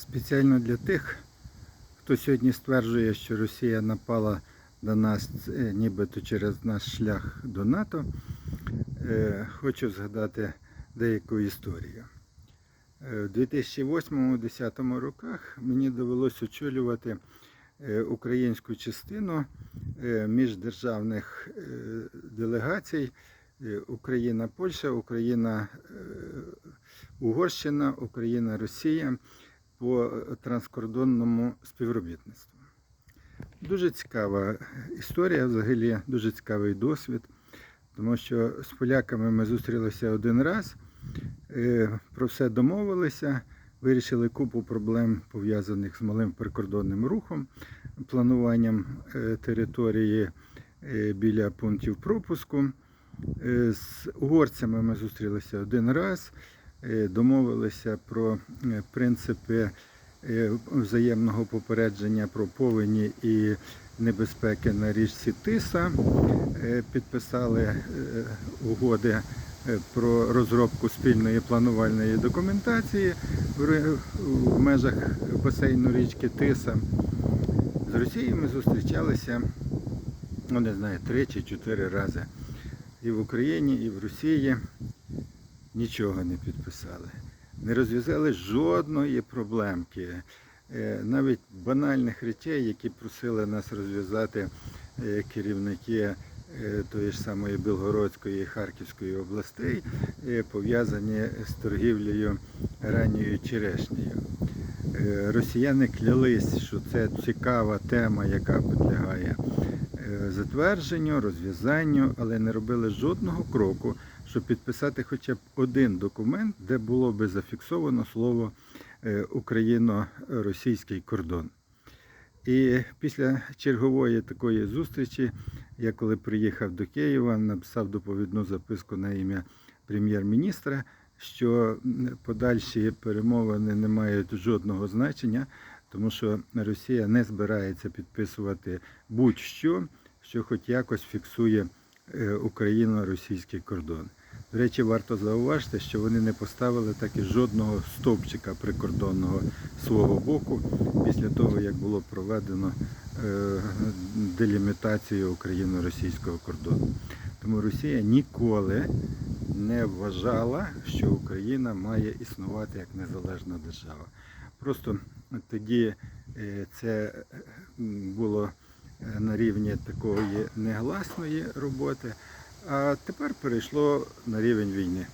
Спеціально для тих, хто сьогодні стверджує, що Росія напала на нас е, нібито через наш шлях до НАТО, е, хочу згадати деяку історію. Е, У 2008-2010 роках мені довелося очолювати українську частину міждержавних делегацій Україна-Польща, Україна-Угорщина, Україна-Росія по транскордонному співробітництву. Дуже цікава історія, взагалі, дуже цікавий досвід, тому що з поляками ми зустрілися один раз, е, про все домовилися, вирішили купу проблем пов'язаних з малим прикордонним рухом, плануванням е, території е, біля пунктів пропуску. Е, З угорцями ми зустрілися один раз, е, домовилися про е, принципи е, взаємного попередження про повені і небезпеки на річці Тиса, Е, підписали е, угоди е, про розробку спільної планувальної документації в межах басейну річки Тиса. З Росією ми зустрічалися, ну не знаю, три чи чотири рази. І в Україні, і в Росії нічого не підписали. Не розв'язали жодної проблемки. Е, Навіть банальних речей, які просили нас розв'язати е, керівники е, тої ж самої Білгородської і Харківської областей, пов'язані з торгівлею ранньою черешнею. Росіяни клялись, що це цікава тема, яка підлягає затвердженню, розв'язанню, але не робили жодного кроку, щоб підписати хоча б один документ, де було би зафіксовано слово е, україно-російський кордон. І після чергової такої зустрічі, я коли приїхав до Києва, написав доповідну записку на ім'я прем'єр-міністра, що подальші перемовини не мають жодного значення, тому що Росія не збирається підписувати будь-що, що хоч якось фіксує е, Україно-російський кордон. До речі, варто зауважити, що вони не поставили так і жодного стовпчика прикордонного свого боку після того, як було проведено е, делімітацію Україно-російського кордону. Тому Росія ніколи не вважала, що Україна має існувати як незалежна держава. Просто тоді е, це е, було на рівні такої негласної роботи, а тепер перейшло на рівень війни.